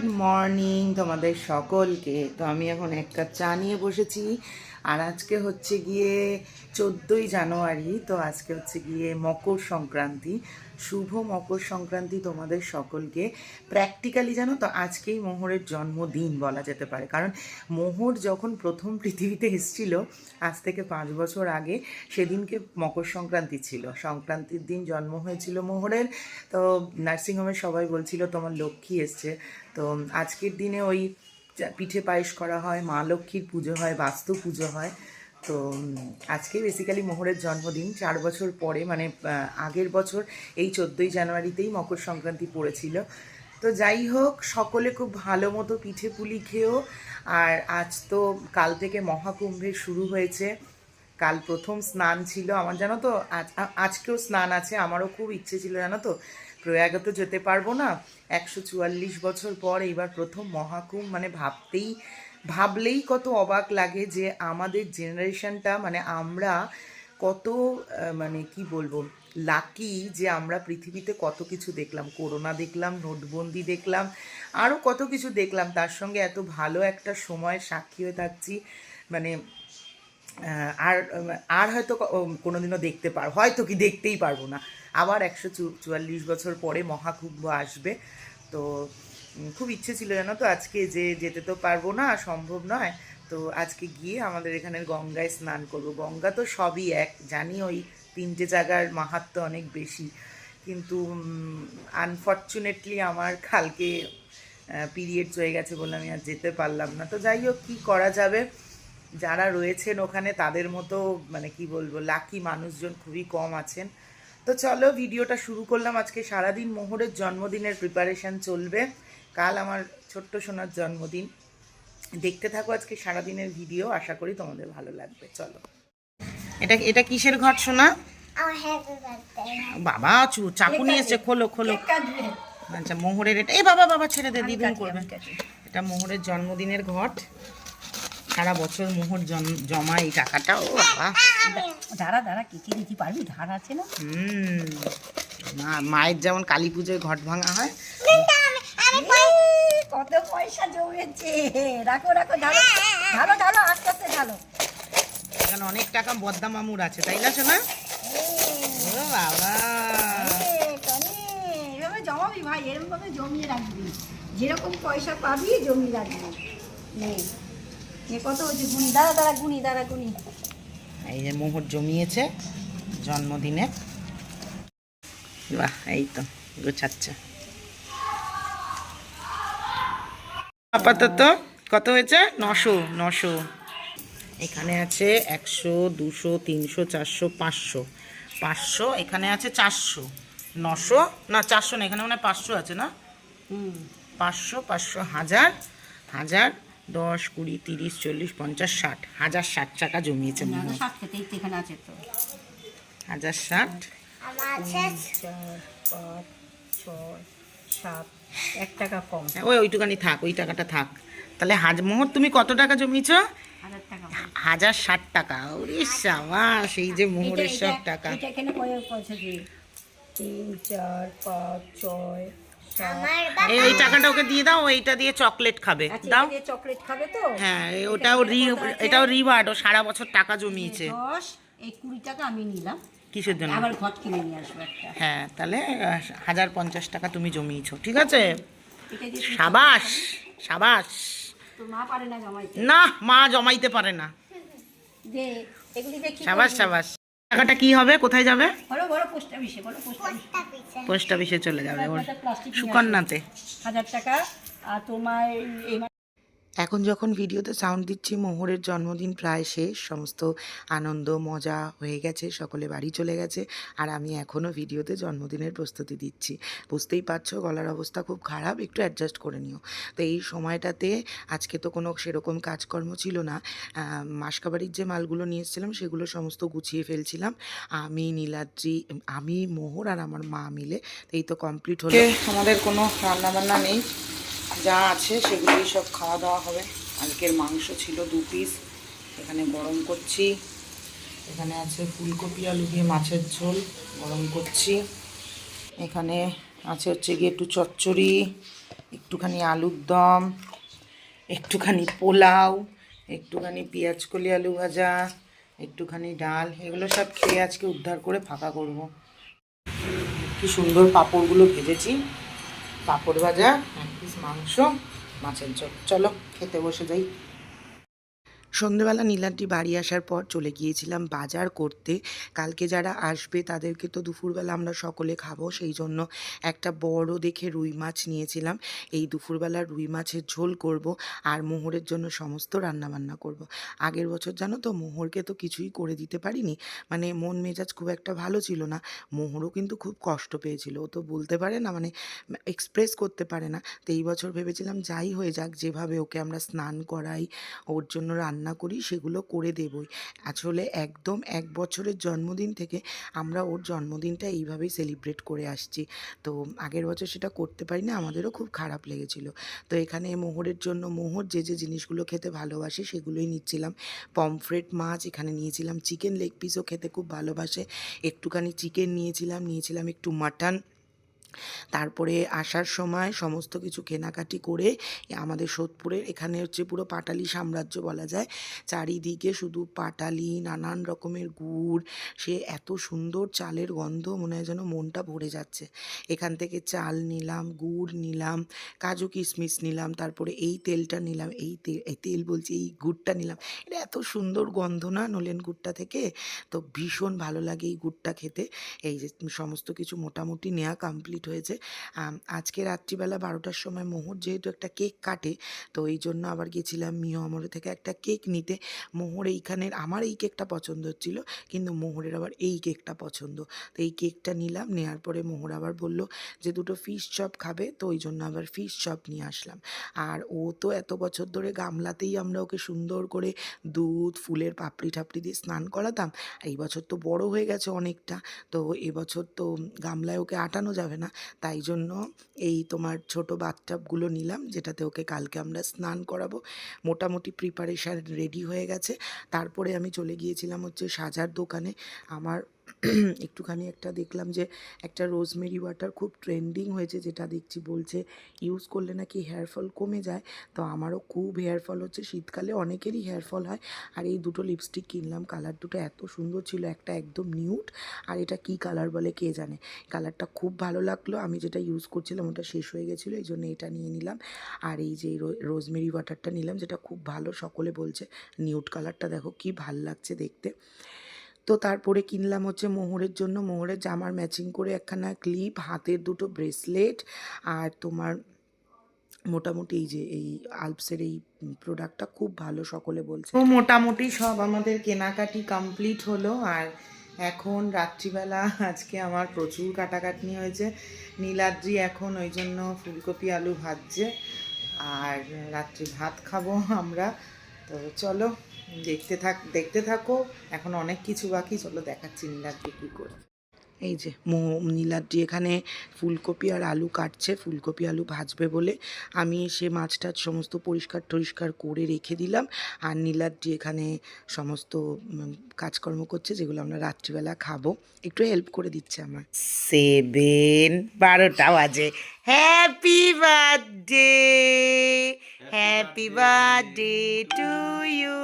Good morning তোমাদের সকলকে। তো আমি এখন এক কাপ চা নিয়ে বসেছি। আর আজকে হচ্ছে গিয়ে চোদ্দোই জানুয়ারি, তো আজকে হচ্ছে গিয়ে মকর সংক্রান্তি। শুভ মকর সংক্রান্তি তোমাদের সকলকে প্র্যাকটিক্যালি জানো তো আজকেই মোহরের জন্মদিন বলা যেতে পারে। কারণ মোহর যখন প্রথম পৃথিবীতে এসেছিল, আজ থেকে পাঁচ বছর আগে সেদিনকে মকর সংক্রান্তি ছিল। সংক্রান্তির দিন জন্ম হয়েছিল মোহরের। তো নার্সিংহোমে সবাই বলছিল, তোমার লক্ষ্মী এসছে। তো আজকের দিনে ওই পিঠে পায়েস করা হয়, মা লক্ষ্মীর পুজো হয়, বাস্তু পুজো হয়। তো আজকে বেসিক্যালি মোহরের জন্মদিন। চার বছর পরে মানে আগের বছর, এই চোদ্দোই জানুয়ারিতেই মকর সংক্রান্তি পড়েছিল। তো যাই হোক, সকলে খুব ভালো মতো পিঠে পুলি খেয়েও আর আজ তো কাল থেকে মহাকুম্ভের শুরু হয়েছে। কাল প্রথম স্নান ছিল। আমার, জানো তো আজ আজকেও স্নান আছে। আমারও খুব ইচ্ছে ছিল, জানো তো। প্রয়াগে তো যেতে পারব না। একশো চুয়াল্লিশ বছর পর এইবার প্রথম মহাকুম্ভ মানে ভাবতেই, ভাবলেই কত অবাক লাগে যে আমাদের জেনারেশনটা মানে আমরা কত মানে কি বলব লাকি যে আমরা পৃথিবীতে কত কিছু দেখলাম। করোনা দেখলাম, নোটবন্দি দেখলাম আরও কত কিছু দেখলাম। তার সঙ্গে এত ভালো একটা সময় সাক্ষী হয়ে থাকছি। মানে আর আর হয়তো ক- উম, কোনোদিনও দেখতে পার হয়তো কি দেখতেই পারব না। আবার একশো চুয়াল্লিশ বছর পরে মহাকুম্ভ আসবে। তো খুব ইচ্ছে ছিল জানো তো আজকে যে যেতে তো পারব না সম্ভব নয়। তো আজকে গিয়ে আমাদের এখানের গঙ্গায় স্নান করব। গঙ্গা তো সবই এক জানি ওই তিনটে জায়গার মাহাত্ম অনেক বেশি। কিন্তু আনফর্চুনেটলি আমার কালকে পিরিয়ডস হয়ে গেছে বলে আমি আর যেতে পারলাম না। তো যাই হোক কী করা যাবে? যারা রয়েছেন ওখানে তাদের মতো মানে কি বলব লাকি মানুষজন খুবই কম আছেন। তো চলো ভিডিওটা শুরু করলাম। আজকে সারাদিন মোহরের জন্মদিনের প্রিপারেশন চলবে। কাল আমার ছোট্ট সোনার জন্মদিন। দেখতে থাকো আজকে সারাদিনের ভিডিও আশা করি তোমাদের ভালো লাগবে। চলো। এটা এটা কিসের ঘট শোনা. বাবা চু চাকু নিয়ে এসছে। খোলো খোলো। আচ্ছা মোহরের এটা। এই বাবা বাবা ছেড়ে দে দিদুন করবে। এটা মোহরের জন্মদিনের ঘট। সারা বছর মোহর জন- জমা এই টাকাটা ও বাবা। দাঁড়া দাঁড়া কেটে দিতে পারবি? ধার আছে না? হুম মা মায়ের যেমন কালী পুজোয় ঘট ভাঙা হয়। কত পয়সা জমেছে। রাখো রাখো ঢালো ঢালো ঢালো আস্তে আস্তে ঢালো এখানে অনেক টাকা বদ্দা মামুর আছে তাই না শোনা ও বাবা। জমাবি ভাই এরকম ভাবে জমিয়ে রাখবি। যেরকম পয়সা পাবি জমিয়ে রাখবি। কত হচ্ছে? গুনি দাঁড়া দাঁড়া গুনি দাঁড়া গুনি এই যে মোহর জমিয়েছে জন্মদিনে। বাহ এই তো গোছাচ্ছে। আপাতত কত হয়েছে? নশো নশো। এখানে আছে একশো দুশো তিনশো চারশো পাঁচশো। পাঁচশো এখানে আছে চারশো। নশো না চারশো না এখানে মানে পাঁচশো আছে না? হুম। পাঁচশো পাঁচশো হাজার হাজার দশ কুড়ি তিরিশ চল্লিশ পঞ্চাশ ষাট। হাজার ষাট টাকা জমিয়েছে হাজার ষাট আমার চার পাঁচ ছয় সাত এক টাকা কম। ওই ওইটুকানি থাক ওই টাকাটা থাক। তাহলে হাজ মোহর তুমি কত টাকা জমিয়েছ? হাজার ষাট টাকা। ওরে সাবা সেই যে মোহরের সব টাকা। তিন চার পাঁচ ছয় এই এই টাকাটা ওকে দিয়ে দাও এইটা দিয়ে চকলেট খাবে। আচ্ছা দাও। চকলেট খাবে তো? হ্যাঁ ওটাও রি এটাও রিওয়ার্ড ও সারা বছর টাকা জমিয়েছে। দশ এই কুড়ি টাকা আমি নিলাম। কিসের জন্য? আবার ঘট কিনে নিয়ে আসব একটা। হ্যাঁ তাহলে হাজার পঞ্চাশ টাকা তুমি জমিয়েছো ঠিক আছে? সাবাস সাবাস। তোর মা পারে না মা জমাইতে পারে না। সাবাস সাবাস। টাকাটা কি হবে? কোথায় যাবে? পোস্ট অফিসে চলে যাবে ওর সুকন্যাতে হাজার টাকা আর তোমার এই এখন যখন ভিডিওতে সাউন্ড দিচ্ছি, মোহরের জন্মদিন প্রায় শেষ। সমস্ত আনন্দ, মজা হয়ে গেছে, সকলে বাড়ি চলে গেছে, আর আমি এখনও ভিডিওতে জন্মদিনের প্রস্তুতি দিচ্ছি। বুঝতেই পারছ, গলার অবস্থা খুব খারাপ, একটু অ্যাডজাস্ট করে নিও। তো এই সময়টাতে আজকে তো কোনো সেরকম কাজকর্ম ছিল না। মাসকাবাড়ির যে মালগুলো নিয়ে এসেছিলাম, সেগুলো সমস্ত গুছিয়ে ফেলছিলাম। আমি, নীলাদ্রি, আমি, মোহর আর আমার মা মিলে। এই তো কমপ্লিট হলো। আমাদের কোনো রান্নাবান্না নেই। যা আছে সেগুলোই সব খাওয়া দাওয়া হবে। আজকের মাংস ছিল দু পিস এখানে গরম করছি। এখানে আছে ফুলকপি, আলু দিয়ে মাছের ঝোল। গরম করছি। এখানে আছে হচ্ছে গিয়ে একটু চচ্চড়ি, একটুখানি আলুর দম, একটুখানি পোলাও, একটুখানি পেঁয়াজ কলি আলু ভাজা, একটুখানি ডাল। এগুলো সব খেয়ে আজকে উদ্ধার করে ফাঁকা করব। কি সুন্দর পাঁপড়গুলো ভেজেছি। পাঁপড় ভাজা এক পিস মাংস মাছের ঝোল। চলো খেতে বসে যাই। সন্ধেবেলা নীলাদ্রি বাড়ি আসার পর চলে গিয়েছিলাম বাজার করতে। কালকে যারা আসবে তাদেরকে তো দুপুরবেলা আমরা সকলে খাব, সেই জন্য একটা বড় দেখে রুই মাছ নিয়েছিলাম। এই দুপুরবেলা রুই মাছের ঝোল করব আর মোহরের জন্য সমস্ত রান্নাবান্না করব। আগের বছর জানো তো মোহরকে তো কিছুই করে দিতে পারিনি মানে মন মেজাজ খুব একটা ভালো ছিল না। মোহরও কিন্তু খুব কষ্ট পেয়েছিল, ও তো বলতে পারে না মানে এক্সপ্রেস করতে পারে না। তো এই বছর ভেবেছিলাম যাই হয়ে যাক, যেভাবে ওকে আমরা স্নান করাই, ওর জন্য রান্না করি সেগুলো করে দেবই। আসলে একদম এক বছরের জন্মদিন থেকে আমরা ওর জন্মদিনটা এইভাবেই সেলিব্রেট করে আসছি। তো আগের বছর সেটা করতে পারি না আমাদেরও খুব খারাপ লেগেছিল। তো এখানে মোহরের জন্য মোহর যে যে জিনিসগুলো খেতে ভালোবাসে সেগুলোই নিচ্ছিলাম। পমফ্রেট মাছ এখানে নিয়েছিলাম, চিকেন লেগ পিসও খেতে খুব ভালোবাসে। একটুখানি চিকেন নিয়েছিলাম নিয়েছিলাম একটু মাটন। তারপরে আসার সময় সমস্ত কিছু কেনাকাটি করে আমাদের সোদপুরের এখানে হচ্ছে পুরো পাটালি সাম্রাজ্য বলা যায়। চারিদিকে শুধু পাটালি, নানান রকমের গুড়, সে এত সুন্দর চালের গন্ধ মনে হয় যেন মনটা ভরে যাচ্ছে। এখান থেকে চাল নিলাম, গুড় নিলাম, কাজু কিশমিশ নিলাম, তারপরে এই তেলটা নিলাম, এই তেল বলছি, এই গুড়টা নিলাম। এটা এত সুন্দর গন্ধ না নলেন গুড়টা থেকে? তো ভীষণ ভালো লাগে এই গুড়টা খেতে। এই যে সমস্ত কিছু মোটামুটি নেওয়া কমপ্লিট হয়েছে। আজকে রাত্রিবেলা বারোটার সময় মোহর যেহেতু একটা কেক কাটে, তো এই জন্য আবার গেছিলাম মিও আমরে থেকে একটা কেক নিতে। মোহর এইখানের, আমার এই কেকটা পছন্দ হচ্ছিল, কিন্তু মোহরের আবার এই কেকটা পছন্দ। তো এই কেকটা নিলাম নেওয়ার পরে মোহর আবার বলল যে দুটো ফিশ চপ খাবে, তো ওই জন্য আবার ফিশ চপ নিয়ে আসলাম। আর ও তো এত বছর ধরে গামলাতেই আমরা ওকে সুন্দর করে দুধ, ফুলের পাপড়ি টাপড়ি দিয়ে স্নান করাতাম। এই বছর তো বড় হয়ে গেছে অনেকটা, তো এবছর তো গামলায় ওকে আটানো যাবে না। তাই জন্য এই তোমার ছোট বাথটাবগুলো নিলাম, যেটাতে ওকে কালকে আমরা স্নান করাবো। মোটামুটি প্রিপারেশান রেডি হয়ে গেছে। তারপরে আমি চলে গিয়েছিলাম হচ্ছে সাজার দোকানে। আমার একটুখানি একটা দেখলাম যে একটা রোজমেরি ওয়াটার খুব ট্রেন্ডিং হয়েছে যেটা দেখছি বলছে ইউজ করলে নাকি হেয়ার ফল কমে যায়। তো আমারও খুব হেয়ার ফল হচ্ছে। শীতকালে অনেকেরই হেয়ার ফল হয়। আর এই দুটো লিপস্টিক কিনলাম। কালার দুটো এত সুন্দর ছিল, একটা একদম নিউট আর এটা কি কালার বলে কে জানে? কালারটা খুব ভালো লাগল। আমি যেটা ইউজ করছিলাম ওটা শেষ হয়ে গেছিল, এই জন্য এটা নিয়ে নিলাম। আর এই যে রোজমেরি ওয়াটারটা নিলাম, যেটা খুব ভালো, সকলে বলছে নিউট কালারটা দেখো কি ভালো লাগছে দেখতে। তো তারপরে কিনলাম হচ্ছে মোহরের জন্য। মোহরের জামার ম্যাচিং করে একখানা ক্লিপ হাতের দুটো ব্রেসলেট আর তোমার মোটামুটি এই যে এই আলপসের এই প্রোডাক্টটা খুব ভালো সকলে বলছে। তো মোটামুটি সব আমাদের কেনাকাটি কমপ্লিট হলো আর এখন রাত্রিবেলা আজকে আমার প্রচুর কাটাকাটনি হয়েছে। নীলাদ্রি এখন ওই জন্য ফুলকপি আলু ভাজছে আর রাত্রি ভাত খাব আমরা। তো চলো, দেখতে থাক, দেখতে থাকো। এখন অনেক কিছু বাকি, চলো দেখাচ্ছি নীলাদ্রি কী করে। এই যে, মো, নীলাদ্রি এখানে ফুলকপি আর আলু কাটছে, ফুলকপি আলু ভাজবে বলে। আমি সে মাছটা সমস্ত পরিষ্কার টরিষ্কার করে রেখে দিলাম। আর নীলাদ্রি এখানে সমস্ত কাজকর্ম করছে, যেগুলো আমরা রাত্রিবেলা খাব। একটু হেল্প করে দিচ্ছে আমার। সেভেন বারোটা বাজে। Happy birthday happy birthday to you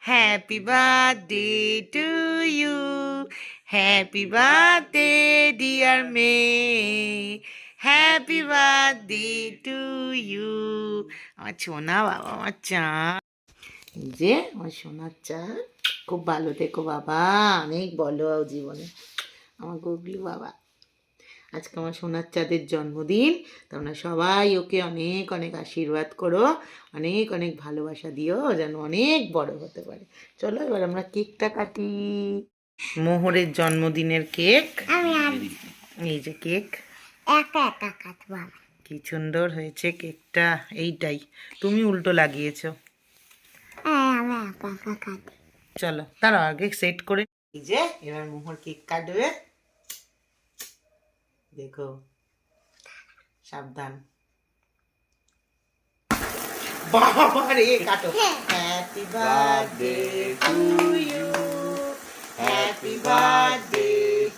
happy birthday to you happy birthday dear May happy birthday to you আমার সোনা বাবা আমার চা। যে আমার সোনার চা। খুব ভালো থেকো বাবা। অনেক বলো জীবনে। আমার গুগলি বাবা। আজকে আমার সোনার চাঁদের জন্মদিন তোমরা সবাই ওকে অনেক অনেক আশীর্বাদ করো অনেক অনেক ভালোবাসা দিও যেন অনেক বড় হতে পারে। চলো এবার আমরা কেকটা কাটি। মোহরের জন্মদিনের কেক। এই যে কেক। একা একা কাটবো কি সুন্দর হয়েছে কেকটা এইটাই। তুমি উল্টো লাগিয়েছো। হ্যাঁ চলো তার আগে সেট করে এই যে এবার মোহর কেক কাটবে। দেখো। সাবধান।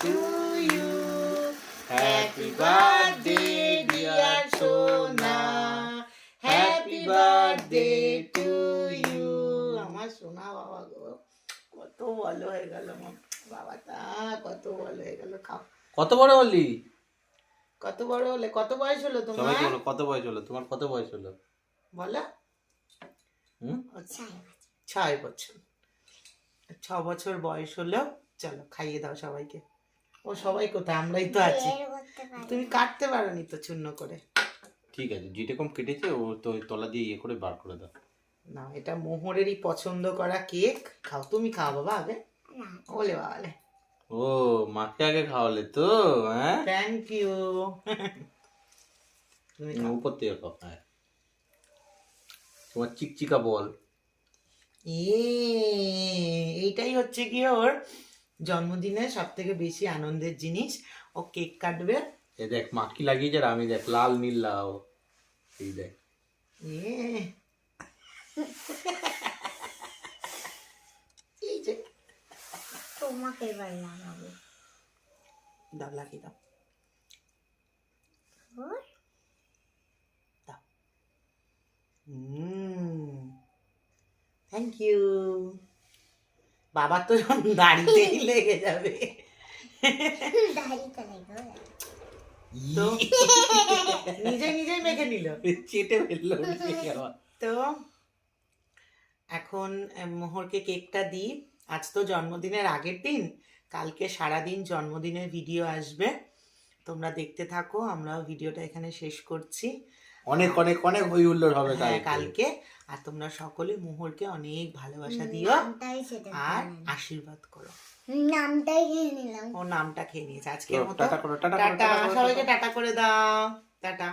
টু হ্যাপি টু ইউ আমার সোনা বাবা গো, কত বলো হয়ে গেল বাবা তা, কত বলো হয়ে গেল, খাও। কত বড় হলি? কত বড় হলে কত বয়স হলো সবাই তোমার বলো কত বয়স হলো? তোমার কত বয়স হলো? বলো। হুম? ছয় বছর। ছ বছর বয়স হলো। চলো খাইয়ে দাও সবাইকে। ও সবাই কোথায়? আমরাই তো আছি। তুমি কাটতে পারোনি তো চূর্ণ করে। ঠিক আছে যেরকম কেটেছে ও তো ওই তলা দিয়ে ইয়ে করে বার করে দাও। না এটা মোহরেরই পছন্দ করা কেক। খাও তুমি খাও বাবা আগে। না। ওলে বাবালে ও মাকে আগে খাওয়ালে তো হ্যাঁ? থ্যাংক ইউ উপর থেকে খাও হ্যাঁ। তোমার চিকচিকা বল। এইটাই হচ্ছে কি ওর জন্মদিনের সব থেকে বেশি আনন্দের জিনিস। ও কেক কাটবে। এ দেখ মাকি লাগিয়েছে আর আমি দেখ লাল নীল লাও এই দেখ। এ এই যে তোমাকে এবার লাগাবো দাও লাগিয়ে দাও। দাও। থ্যাংক ইউ বাবা তো দাড়িতেই লেগে যাবে। তো? নিজে নিজেই মেখে নিল। চেটে ফেলল। তো এখন মোহরকে কেকটা দিই। আজ তো জন্মদিনের আগের দিন কালকে সারাদিন জন্মদিনের ভিডিও আসবে। তোমরা দেখতে থাকো আমরাও ভিডিওটা এখানে শেষ করছি। অনেক অনেক অনেক হই হুল্লোড় হবে হ্যাঁ, কালকে। আর তোমরা সকলে মোহরকে অনেক ভালোবাসা দিও আর আশীর্বাদ করো। নামটাই খেয়ে নিলাম। ও নামটা খেয়ে নিয়েছে মতো। টাটা করো টাটা টাটা সবাইকে। টাটা করে দাও। টাটা।